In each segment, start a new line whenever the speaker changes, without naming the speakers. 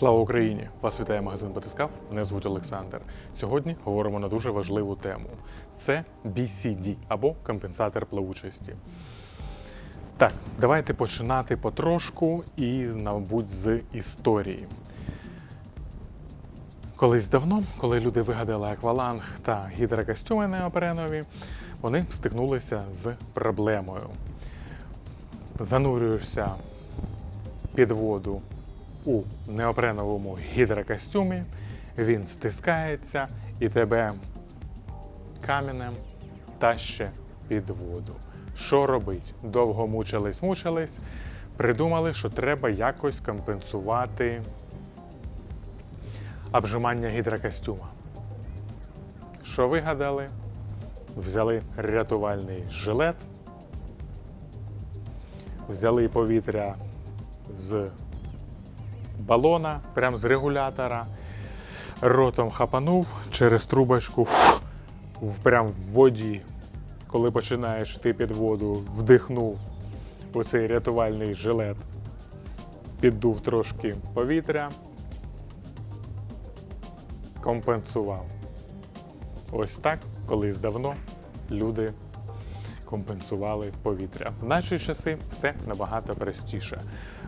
Слава Україні! Вас вітає магазин Батискав. Мене звуть Олександр. Сьогодні говоримо на дуже важливу тему: це BCD або компенсатор плавучості. Так, давайте починати потрошку і, мабуть, з історії. Колись давно, коли люди вигадали акваланг та гідрокостюми неопренові, вони стикнулися з проблемою. Занурюєшся під воду у неопреновому гідрокостюмі, він стискається і тебе каменем таще під воду. Що робить? Довго мучились, мучились, придумали, що треба якось компенсувати обжимання гідрокостюма. Що вигадали? Взяли рятувальний жилет, взяли повітря з балона, прямо з регулятора, ротом хапанув через трубочку, фух, в- прям в воді. Коли починаєш йти під воду, вдихнув у цей рятувальний жилет, піддув трошки повітря, компенсував. Ось так колись давно люди компенсували повітря. В наші часи все набагато простіше.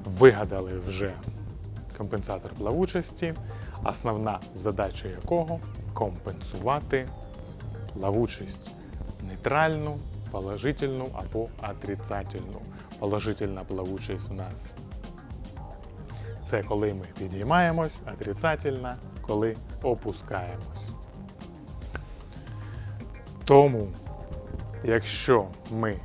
Вигадали вже компенсатор плавучості, основна задача якого компенсувати плавучість нейтральну, положительну або отрицательну. Положительна плавучість у нас це коли ми підіймаємось, отрицательна, коли опускаємось. Тому, якщо ми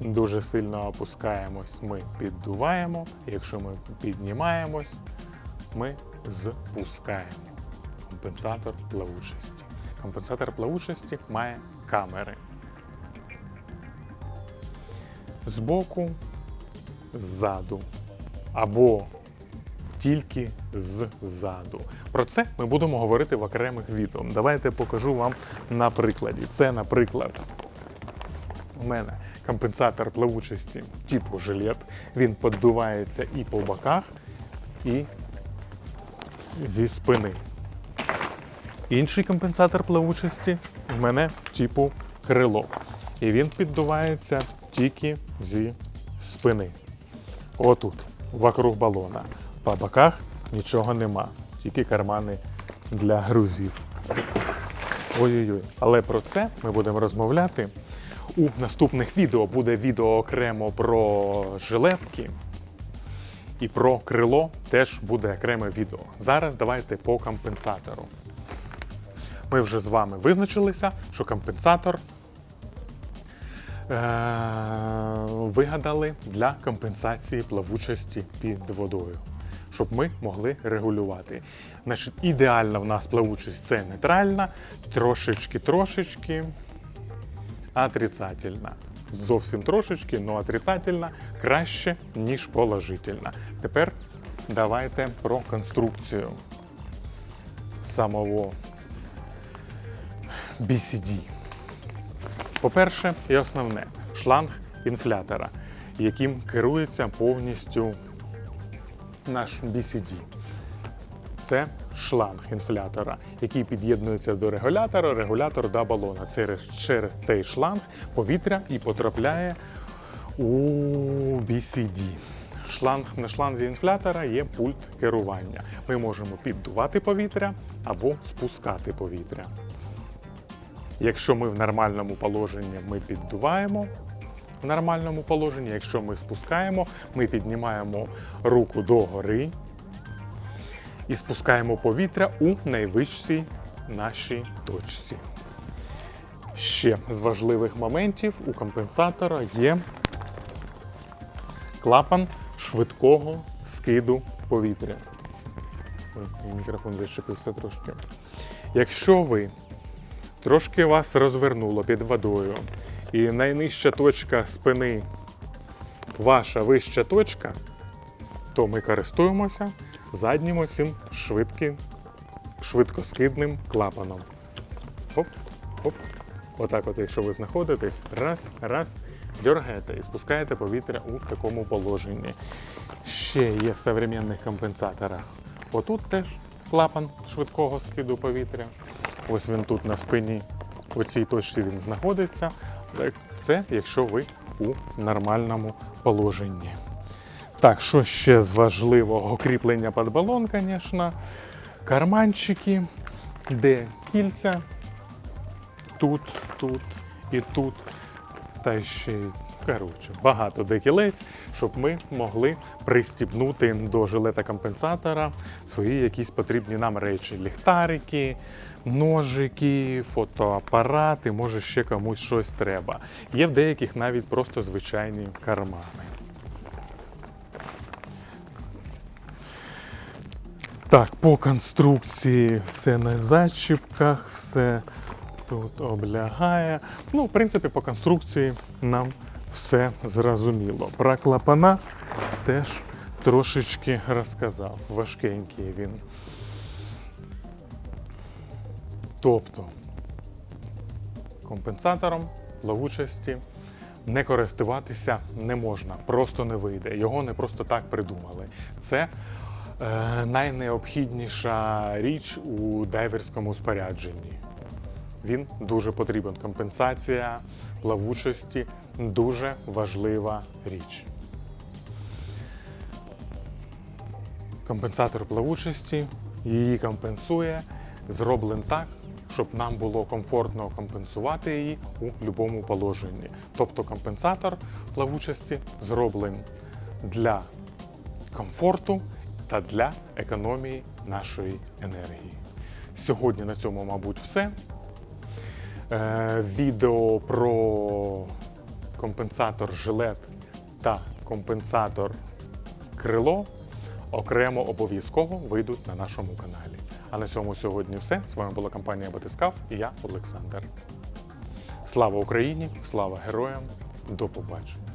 дуже сильно опускаємось, ми піддуваємо. Якщо ми піднімаємось, ми спускаємо. Компенсатор плавучості. Компенсатор плавучості має камери. Збоку, ззаду або тільки ззаду. Про це ми будемо говорити в окремих відео. Давайте покажу вам на прикладі. Це, наприклад, у мене компенсатор плавучості типу жилет. Він поддувається і по боках, і зі спини. Інший компенсатор плавучості в мене типу крило. І він піддувається тільки зі спини. Отут, вокруг балона. По боках нічого нема, тільки кармани для грузів. Ой-ой-ой. Але про це ми будемо розмовляти у наступних відео. Буде відео окремо про жилетки. І про крило теж буде окреме відео. Зараз давайте по компенсатору. Ми вже з вами визначилися, що компенсатор е- вигадали для компенсації плавучості під водою, щоб ми могли регулювати. Значить, ідеальна в нас плавучість це нейтральна, трошечки-трошечки отрицательна. Зовсім трошечки, але отрицательна краще, ніж положительна. Тепер давайте про конструкцію самого BCD. По-перше, і основне шланг інфлятора, яким керується повністю наш BCD. Це шланг інфлятора, який під'єднується до регулятора, регулятор до балона. Через, цей шланг повітря і потрапляє у BCD. Шланг, на шланзі інфлятора є пульт керування. Ми можемо піддувати повітря або спускати повітря. Якщо ми в нормальному положенні, ми піддуваємо в нормальному положенні. Якщо ми спускаємо, ми піднімаємо руку догори і спускаємо повітря у найвищій нашій точці. Ще з важливих моментів у компенсатора є клапан швидкого скиду повітря. Ой, мікрофон зачепився трошки. Якщо ви трошки вас розвернуло під водою, і найнижча точка спини ваша вища точка, то ми користуємося заднім цим швидким, швидкоскидним клапаном. Оп, оп. Отак, от, якщо ви знаходитесь, раз, раз, дергаєте і спускаєте повітря у такому положенні. Ще є в современних компенсаторах Отут теж клапан швидкого скиду повітря. Ось він тут на спині, у цій точці він знаходиться. Це якщо ви у нормальному положенні. Так, що ще з важливого? Кріплення під балон, звісно. Карманчики, де кільця. Тут, тут і тут. Та ще коротше, багато де кілець, щоб ми могли пристібнути до жилета компенсатора свої якісь потрібні нам речі: ліхтарики, ножики, фотоапарати, може ще комусь щось треба. Є в деяких навіть просто звичайні кармани. Так, по конструкції все на зачіпках, все тут облягає. Ну, в принципі, по конструкції нам все зрозуміло. Про клапана теж трошечки розказав. Важкенький він. Тобто компенсатором плавучості не користуватися не можна, просто не вийде. Його не просто так придумали. Це найнеобхідніша річ у дайверському спорядженні. Він дуже потрібен. Компенсація плавучості дуже важлива річ. Компенсатор плавучості її компенсує, зроблен так, щоб нам було комфортно компенсувати її у будь-якому положенні. Тобто компенсатор плавучості зроблений для комфорту та для економії нашої енергії. Сьогодні на цьому, мабуть, все. Е, відео про компенсатор жилет та компенсатор крило окремо обов'язково вийдуть на нашому каналі. А на цьому сьогодні все. З вами була компанія Батискав і я, Олександр. Слава Україні! Слава героям! До побачення!